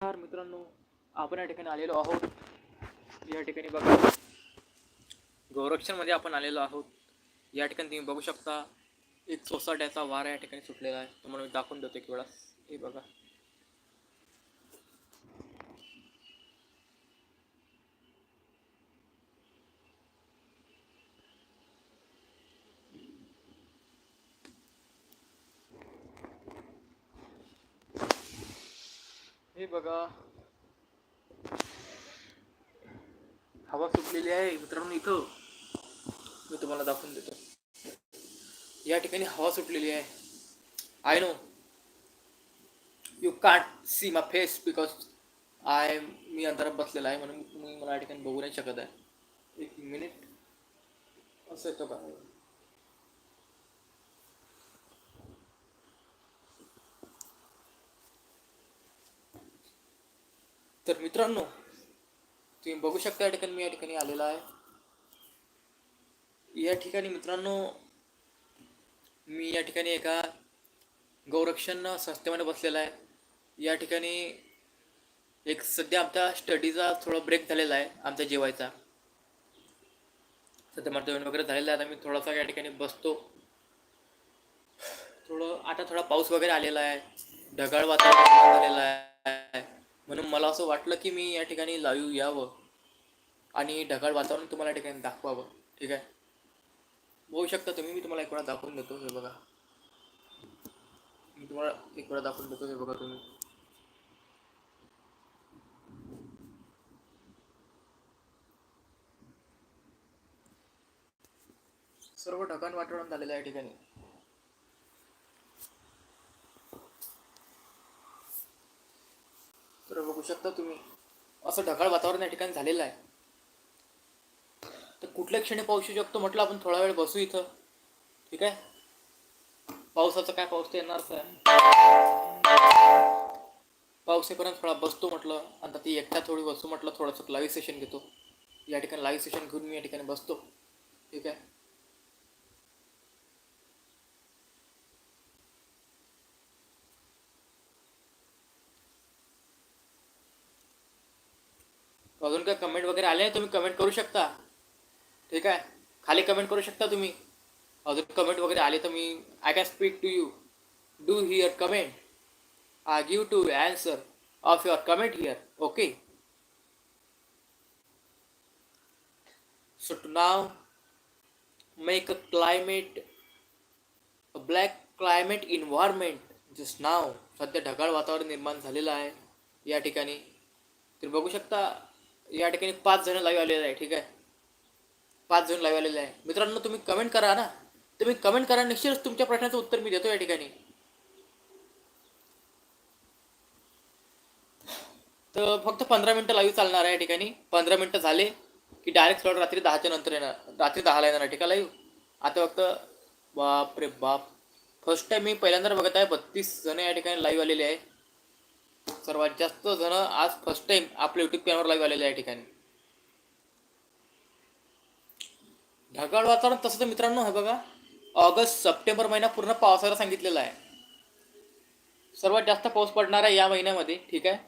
मित्रांनो आपण या ठिकाणी आलेलो आहोत. या ठिकाणी बघा गोरक्षणमध्ये आपण आलेलो आहोत. या ठिकाणी तुम्ही बघू शकता एक सोसाट्याचा वारा या ठिकाणी सुटलेला आहे. तुम्हाला मी दाखवून देतो एक वेळा. हे बघा. बघा. हवा सुटलेली आहे मित्रांनो इथं. मी तुम्हाला दाखवून देतो. या ठिकाणी हवा सुटलेली आहे. I know you can't see my face because I मी अंतरात बसलेला आहे म्हणून तुम्ही मला या ठिकाणी बघू नाही शकत आहे. एक मिनिट असं येतं बघा तर मित्रांनो तुम्ही बघू शकता या ठिकाणी मी या ठिकाणी आलेला आहे. या ठिकाणी मित्रांनो मी या ठिकाणी एका गौरक्षण संस्थेमध्ये बसलेला आहे. या ठिकाणी एक सध्या आमचा स्टडीचा थोडा ब्रेक झालेला आहे आमच्या जेवायचा. सध्या माझं जेवण वगैरे झालेलं आहे आता मी थोडासा या ठिकाणी बसतो. थोडं आता थोडा पाऊस वगैरे आलेला आहे ढगाळ वातावरण झालेलं आहे. म्हणून मला असं वाटलं की मी या ठिकाणी लाईव्ह यावं आणि ढगाळ वातावरण तुम्हाला या ठिकाणी दाखवावं. ठीक आहे? बघू शकता तुम्ही. मी तुम्हाला एक वेळा दाखवून देतो. हे बघा. मी तुम्हाला एक वेळा दाखवून देतो. हे बघा तुम्ही. सर्व ढगाण वातावरण झालेलं आहे या ठिकाणी. तर बघू शकता तुम्ही. असं ढगाळ वातावरण या ठिकाणी झालेलं आहे. तर कुठल्या क्षणी पाऊस येऊ शकतो म्हटलं आपण थोडा वेळ बसू इथं. ठीक आहे? पावसाचा काय पाऊस येणार येणारच आहे पाऊस येईपर्यंत थोडा बसतो म्हटलं आता ती एकटा थोडी बसू म्हटलं थोडंसं लाईव्ह सेशन घेतो. या ठिकाणी लाईव्ह सेशन घेऊन मी या ठिकाणी बसतो. ठीक आहे? अजून काय कमेंट वगैरे आले नाही तुम्ही कमेंट करू शकता. ठीक आहे? खाली कमेंट करू शकता तुम्ही. अजून कमेंट वगैरे आले तर मी I can speak to you do here comment I give to answer of your comment here okay so to now make a climate a black climate environment just now सध्या ढगाळ वातावरण निर्माण झालेलं आहे. या ठिकाणी. तर बघू शकता या ठिकाणी पाच जण लाईव्ह आलेले आहे ठीक आहे? पाच जण लाईव्ह आलेले आहे मित्रांनो तुम्ही कमेंट करा ना. तुम्ही कमेंट करा निश्चितच तुमच्या प्रश्नाचं उत्तर मी देतो या ठिकाणी. तर फक्त पंधरा मिनटं लाईव्ह चालणार आहे या ठिकाणी. पंधरा मिनटं झाले की डायरेक्ट स्लॉट रात्री दहाच्या नंतर येणार. रात्री दहाला येणार आहे ठीक आहे लाईव्ह आता फक्त बाप रे बाप. फर्स्ट टाइम मी पहिल्यांदा बघत आहे बत्तीस जण या ठिकाणी लाईव्ह आलेले आहे सर्वात जास्त जण आज फर्स्ट टाइम आपल्या युट्यूब चॅनलवर लाईव्ह आलेले आहे या ठिकाणी. ढगाळ वातावरण तसं तर मित्रांनो हे बघा ऑगस्ट सप्टेंबर महिना पूर्ण पावसाला सांगितलेला आहे. सर्वात जास्त पाऊस पडणार आहे या महिन्यामध्ये ठीक आहे?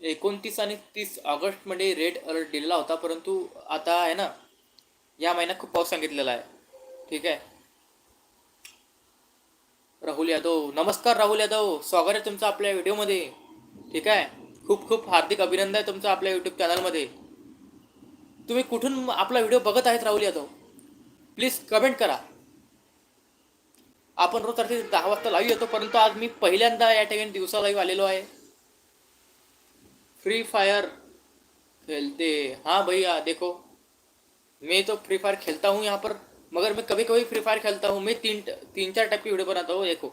एकोणतीस आणि तीस ऑगस्टमध्ये रेड अलर्ट दिलेला होता परंतु आता आहे ना या महिन्यात खूप पाऊस सांगितलेला आहे ठीक आहे? राहुल यादव. नमस्कार राहुल यादव. स्वागत आहे तुमचं आपल्या व्हिडिओमध्ये. ठीक आहे? खूप खूप हार्दिक अभिनंदन आहे तुमचं आपल्या यूट्यूब चॅनलमध्ये तुम्ही कुठून आपला व्हिडिओ बघत आहेत राहुल यादव? प्लीज कमेंट करा. आपण रोज रात्री दहा वाजता लाईव्ह येतो परंतु आज मी पहिल्यांदा या ठिकाणी दिवसा लाईव्ह आलेलो आहे. फ्री फायर खेलते हाँ भैया देखो. मैं तो फ्री फायर खेलता हूँ यहाँ पर. मगर मैं कभी कभी फ्री फायर खेलता हूँ। मैं तीन तीन चार टाइप की वीडियो बनाता हूँ देखो।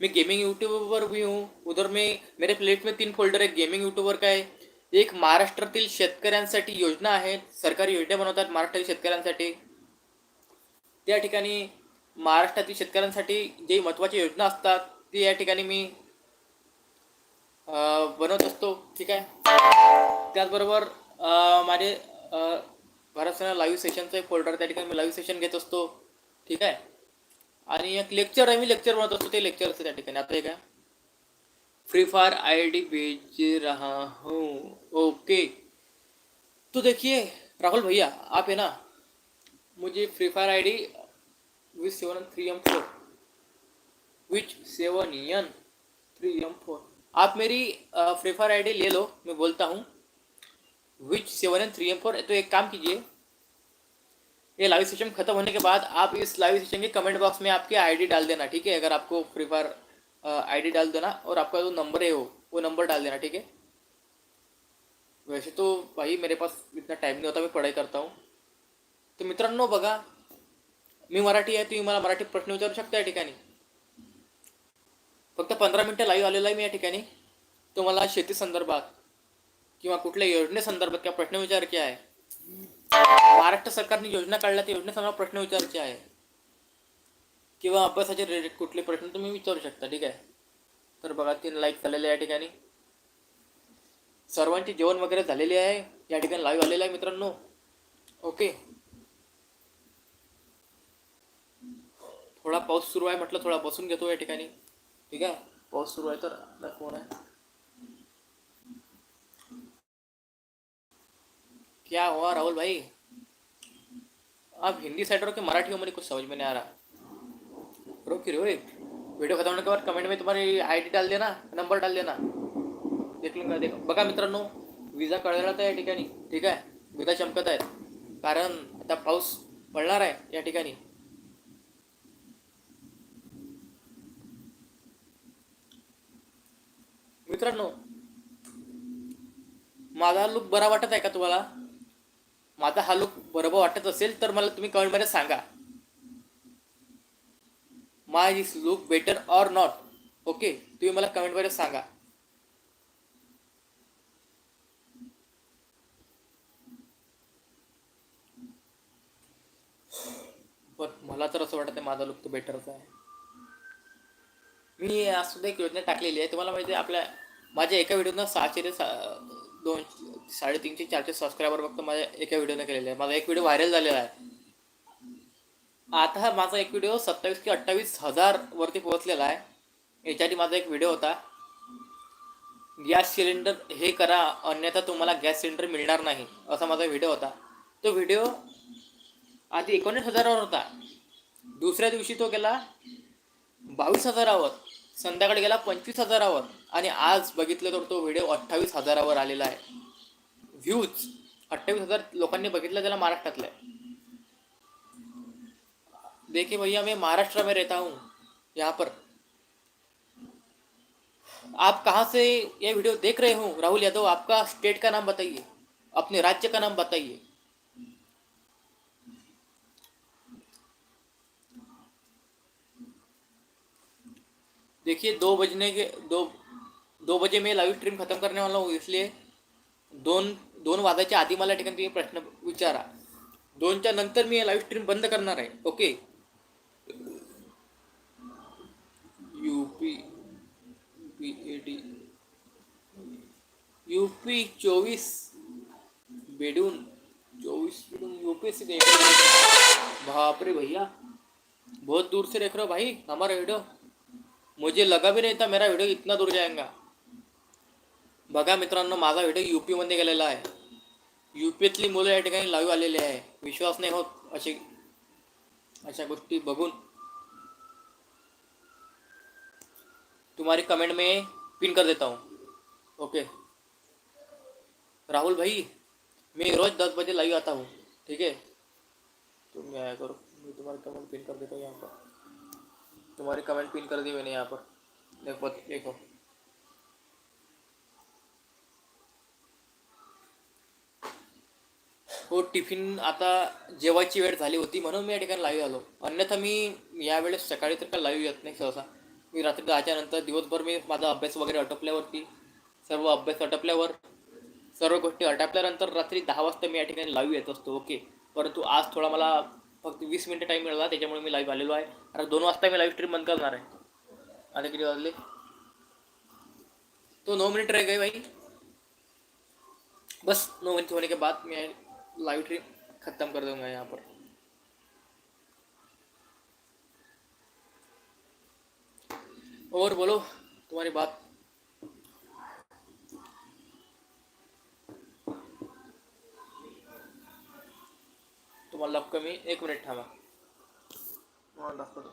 मैं गेमिंग यूट्यूबर भी हूँ। उधर में मेरे प्लेट में तीन फोल्डर है। गेमिंग यूट्यूबर का आहे एक महाराष्ट्रातील शेतकऱ्यांसाठी योजना आहे. सरकारी योजना बनवतात महाराष्ट्रातील शेतकऱ्यांसाठी. त्या ठिकाणी महाराष्ट्रातील शेतकऱ्यांसाठी जे महत्त्वाच्या योजना असतात ते या ठिकाणी मी बनवत असतो. ठीक आहे? त्याचबरोबर माझे भारत सेना लाईव्ह सेशनचं एक फोल्डर त्या मी लाईव्ह सेशन असतो ठीक आहे आणि एक लेक्चर आहे मी लेक्चर बनवत ते लेक्चर ठिकाणी आता हे काय फ्री फायर आई डी भेज रहा हूँ, ओके। तो देखिए, राहुल भैया, आप है ना, मुझे Free Fire I D with seven three M four which seven N three M four आप मेरी फ्री फायर आई डी ले लो, मैं बोलता हूँ। Which seven N three M four तो एक काम कीजिए, ये लाइव सेशन खत्म होने के बाद आप इस लाइव सेशन के कमेंट बॉक्स में आपकी आईडी डाल देना, ठीक है? अगर आपको फ्री फायर आईडी डाल देना और आपका जो नंबर है वो वो नंबर डाल देना, ठीक है? वैसे तो भाई मेरे पास इतना टाइम नहीं होता, मैं पढाई करता हूँ। तर मित्रांनो बघा, मी मराठी आहे, तुम्ही मला मराठी प्रश्न विचारू शकता या ठिकाणी? फक्त पंधरा मिनटं लाईव्ह आलेलो आहे मी या ठिकाणी. तुम्हाला शेती संदर्भात किंवा कुठल्या योजनेसंदर्भात किंवा प्रश्न विचारायचे आहे? महाराष्ट्र सरकारने योजना काढल्या त्या योजनेसंदर्भात प्रश्न विचारायचे आहे. किंवा अभ्यासाचे रिलेटेड कुठले प्रश्न तुम्ही विचारू शकता ठीक आहे? तर बघा तीन लाईक झालेले या ठिकाणी. सर्वांची जेवण वगैरे झालेली आहे. या ठिकाणी लाईव्ह आलेलं आहे मित्रांनो. ओके थोडा पाऊस सुरू आहे म्हटलं थोडा बसून घेतो या ठिकाणी. ठीक आहे? पाऊस सुरू आहे तर आपला फोन आहे. क्या हुआ राहुल भाई? आप हिंदी साइड रहो कि मराठी हो मुझे कुछ समझ में नहीं आ रहा। रुक रहे हो एक वीडियो खत्म होने के बाद कमेंट में तुम्हारी आईडी डाल देना नंबर डाल देना। देख लूंगा देख। बघा मित्रांनो विजा कळला तर या ठिकाणी? ठीक आहे? विजा चमकत आहेत. कारण आता पाऊस पडणार आहे या ठिकाणी. मित्रांनो माझा लुक बरा वाटत आहे का तुम्हाला? माझा हा लुक बरोबर वाटत असेल तर मला तुम्ही कमेंटमध्ये सांगा. My this look better or not okay तुम्ही मला कमेंटमध्ये सांगा. पण मला तर असं वाटत आहे माझा लुक तो बेटरच आहे. मी आज सुद्धा एक योजना टाकलेली आहे. तुम्हाला माहिती आहे आपल्या माझ्या एका व्हिडिओनं सहाशे ते सा दोन साडेतीनशे चारशे सबस्क्रायबर फक्त माझ्या एका व्हिडिओने केलेले आहे माझा एक व्हिडिओ व्हायरल झालेला आहे. आता हा माझा एक व्हिडिओ सत्तावीस ते अठ्ठावीस हजार वरती पोहोचलेला आहे. याच्याआधी माझा एक व्हिडिओ होता. गॅस सिलेंडर हे करा अन्यथा तुम्हाला गॅस सिलेंडर मिळणार नाही असा माझा व्हिडिओ होता. तो व्हिडिओ आधी एकोणीस हजारावर होता. दुसऱ्या दिवशी तो गेला बावीस हजारावर. संध्याकाळी गेला पंचवीस हजारावर. आणि आज बघितलं तर तो व्हिडिओ अठ्ठावीस हजारावर आलेला आहे. व्ह्यूज अठ्ठावीस हजार लोकांनी बघितलं त्याला महाराष्ट्रातलं आहे. देखिए भैया मैं महाराष्ट्र में रहता हूँ यहाँ पर. आप कहाँ से ये वीडियो देख रहे हो? राहुल यादव आपका स्टेट का नाम बताइए. अपने राज्य का नाम बताइए. देखिए, दो बजने के, दो दो बजे मैं लाईव्ह स्ट्रीम खतम करने वाला हूँ, इसलिए दोन दोन वाजायच्या आधी मला ठिकाणी तुम्ही प्रश्न विचारा. दोनच्या नंतर मी लाईव्ह स्ट्रीम बंद करणार आहे, okay? UP P A D UP चौबीस बेडून चौबीस बेडून यूपी से देख. रहे बाप रे भैया, बहुत दूर से देख रहे हो भाई, हमारा वीडियो मुझे लगा भी नहीं था मेरा व्हिडिओ इतना दूर जाएगा। बघा मित्रांनो, माझा व्हिडिओ यू पीमध्ये गेलेला आहे. यू पीतली मुलं या विश्वास नाही होत अशी अशा गोष्टी बघून. तुम्हारी कमेंट में पिन कर देता हूँ. ओके राहुल भाई, मैं रोज दस बजे लाइव आता हूँ. ठीक है तुम आया करो. मैं तुम्हारी कमेंट पिन कर देता हूँ यहाँ पर. तुम्हारी कमेंट पिन कर दी मैंने यहाँ पर। देखो देखो। हो टिफिन आता जेवायची वेळ झाली होती म्हणून मी या ठिकाणी लाईव्ह आलो. अन्यथा मी यावेळेस सकाळी तर काय लाईव्ह येत नाही सहसा. मी रात्री दहाच्या नंतर दिवसभर मी माझा अभ्यास वगैरे आटोपल्यावरती सर्व अभ्यास अटपल्यावर सर्व गोष्टी अटपल्यानंतर रात्री दहा वाजता मी या ठिकाणी लाईव्ह येत असतो ओके परंतु आज थोडा मला फक्त वीस मिनटं टाईम मिळाला त्याच्यामुळे मी लाईव्ह आलेलो आहे. आता दोन वाजता मी लाईव्ह स्ट्रीम बंद करणार आहे. आता किती वाजले? तो नऊ मिनट रह गए भाई. बस नौ मिनट होने के बाद मैं लाइव स्ट्रीम खत्म कर दूंगा यहाँ पर. और बोलो तुम्हारी बात तुम्हाला दाखवतो मी एक मिनिट थांबा तुम्हाला दाखवतो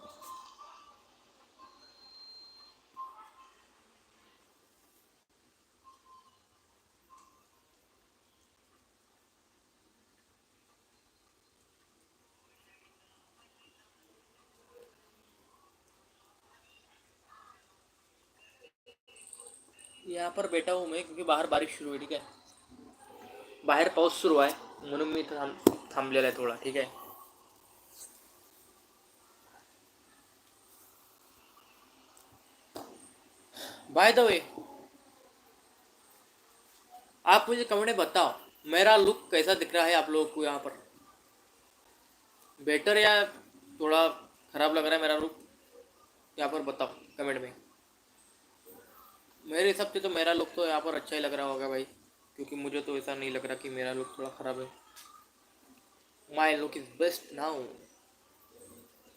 यहाँ पर बैठा हूँ मैं क्योंकि बाहर बारिश शुरू हुई ठीक है? बाहर पाऊस सुरू आहे म्हणून मी इथं थांब थांबलेला आहे थोडा, ठीक आहे? बाय द वे आप मुझे कमेंट में बताओ, मेरा लुक कैसा दिख रहा है आप लोगों को यहाँ पर? बेटर या थोड़ा खराब लग रहा है मेरा लुक यहाँ पर बताओ, कमेंट में। मेरे हिसाब से तो मेरा लुक तो यहाँ पर अच्छा ही लग रहा होगा भाई, क्योंकि मुझे तो ऐसा नहीं लग रहा कि मेरा लुक थोड़ा ख़राब है। My look is best now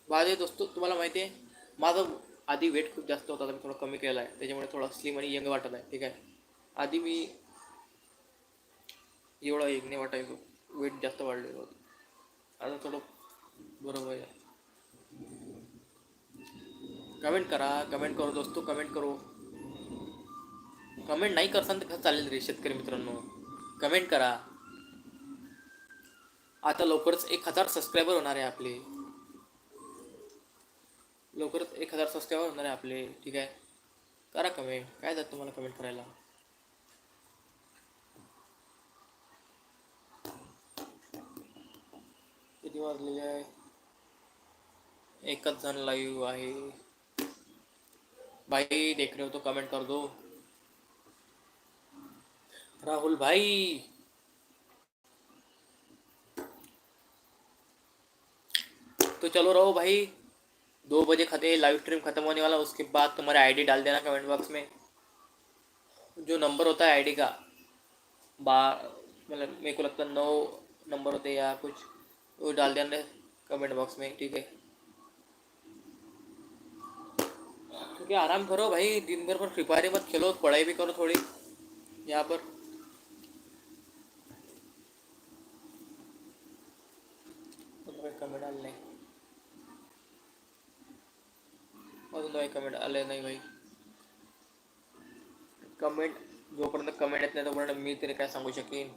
माझे दोस्तो तुम्हाला माहिती आहे माझं आधी वेट खूप जास्त होता आता मी थोडं कमी केलं आहे त्याच्यामुळे थोडा स्लिम आणि यंग वाटत आहे ठीक आहे? आधी मी एवढा यंग नाही वाटायचो वेट जास्त वाढलेलं होतं. आता थोडं बरोबर आहे कमेंट करा कमेंट करो दोस्तो कमेंट करो. कमेंट नाही करसान तर कसं चालेल रे शेतकरी मित्रांनो? कमेंट करा. आता लवकरच एक हजार सबस्क्रायबर होणार आहे आपले. लवकरच एक हजार सबस्क्रायबर होणार आहे आपले ठीक आहे? करा कमेंट काय जात तुम्हाला कमेंट करायला? किती वाजलेले आहे? एकच जण लाईव्ह आहे. भाई देख रहे हो तो कमेंट कर दो. राहुल भाई! तो चलो रहो भाई। दो बजे खते लाइव स्ट्रीम खत्म होने वाला, उसके बाद तुम्हारे आईडी डाल देना कमेंट बॉक्स में। जो नंबर होता है आईडी का, बा मतलब मेरे को लगता है नौ नंबर होते हैं या कुछ, वो डाल देना कमेंट बॉक्स में, ठीक है? क्योंकि आराम करो भाई, दिन भर पर फ्री मत खेलो, पढ़ाई भी करो थोड़ी, यहाँ पर। कमेंट डाल नाही अजून काही कमेंट आले नाही भाई कमेंट जोपर्यंत कमेंट येत नाही तोपर्यंत मी तरी काय सांगू शकेन?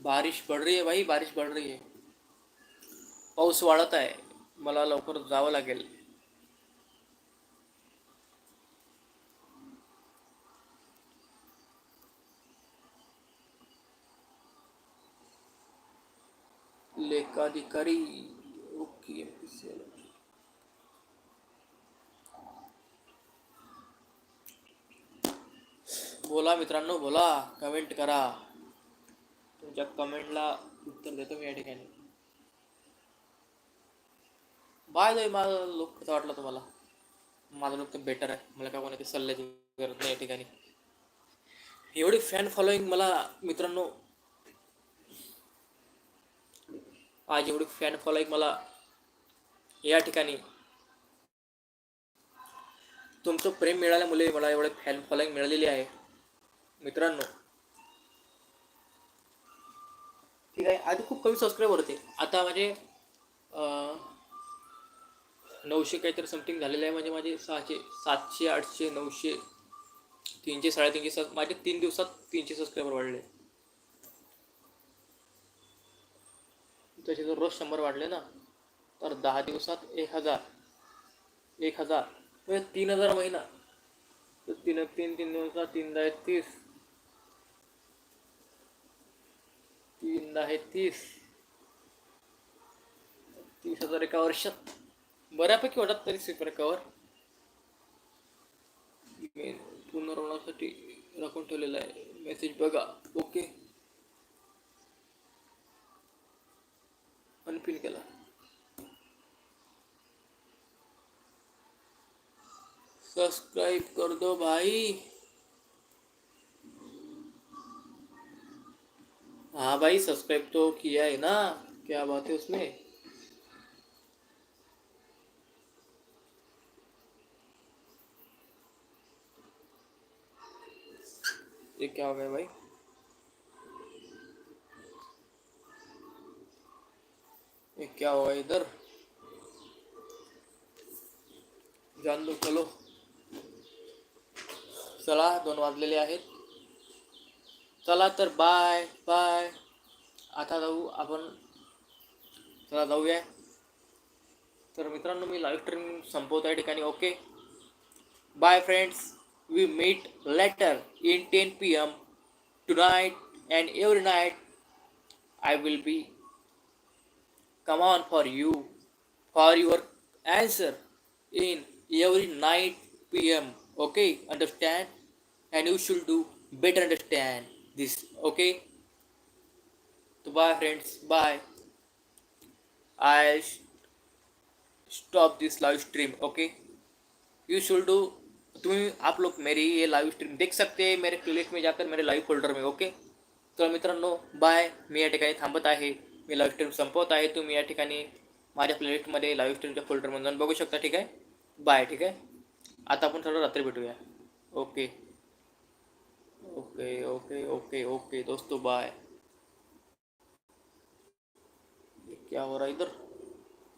बारिश पड रही है भाई बारिश पड रही है। पाऊस वाढत आहे. मला लवकर जावं लागेल. लेखाधिकारी ओके बोला मित्रांनो बोला कमेंट करा. तुमच्या कमेंटला उत्तर देतो मी या ठिकाणी. बाय द माझा लुक कसा वाटला तुम्हाला? माझा लुक तर बेटर आहे. मला काय कोणाची सल्ल्याची गरज नाही या ठिकाणी. एवढी फॅन फॉलोईंग मला मित्रांनो आज एवढी फॅन फॉलोईंग मला या ठिकाणी. तुमचं प्रेम मिळाल्यामुळे मला एवढे फॅन फॉलोईंग मिळालेली आहे. मित्रांनो ठीक आहे. आधी खूप कमी सबस्क्राईबर होते. आता म्हणजे नऊशे काहीतरी समथिंग झालेलं आहे. म्हणजे माझे सहाशे सातशे आठशे नऊशे तीनशे साडेतीनशे सात माझे तीन दिवसात तीनशे सबस्क्रायबर वाढले. त्याचे जर रोज शंभर वाढले ना. तर दहा दिवसात एक हजार एक हजार म्हणजे तीन हजार महिना. तर तीन तीन तीन दिवसात तीन दहा तीस. तीन दहा तीस. तीस हजार एका वर्षात. बऱ्यापैकी वाटत तरी स्वीपर एकावर मी पुनर्वनासाठी राखून मेसेज बघा. ओके अनपिन केला. सब्सक्राइब कर दो भाई. हाँ भाई सब्सक्राइब तो किया है ना? क्या बात है उसमें? ये क्या हो गया भाई? ये क्या हुआ इधर? जान लो चलो। चला दोन वाजलेले आहेत। चला तर बाय बाय आता जाऊ आपण. चला जाऊया. तर मित्रांनो मी लाईव्ह स्ट्रीम संपवतो या ठिकाणी okay bye friends we meet later in 10 pm tonight and every night. I will be come on for you for your answer in every 9 pm okay? Understand? And you should do better understand this okay? So bye friends. Bye. I'll stop this live stream okay? You should do तुम्ही आप लोग मेरी ये live stream देख सकते हैं मेरे playlist में जाकर मेरे लाइव फोल्डर में ओके तर मित्रांनो बाय मी या ठिकाणी थांबत आहे. मी लाईव्ह स्ट्रीम संपवत आहे. तुम्ही या ठिकाणी माझ्या प्लेलिस्टमध्ये लाईव्ह स्ट्रीमच्या फोल्डरमध्ये जाऊन बघू शकता ठीक आहे? बाय ठीक आहे? आता आपण थोडं रात्री भेटूया. Okay okay okay okay okay दोस्तों बाय क्या हो रहा है इधर?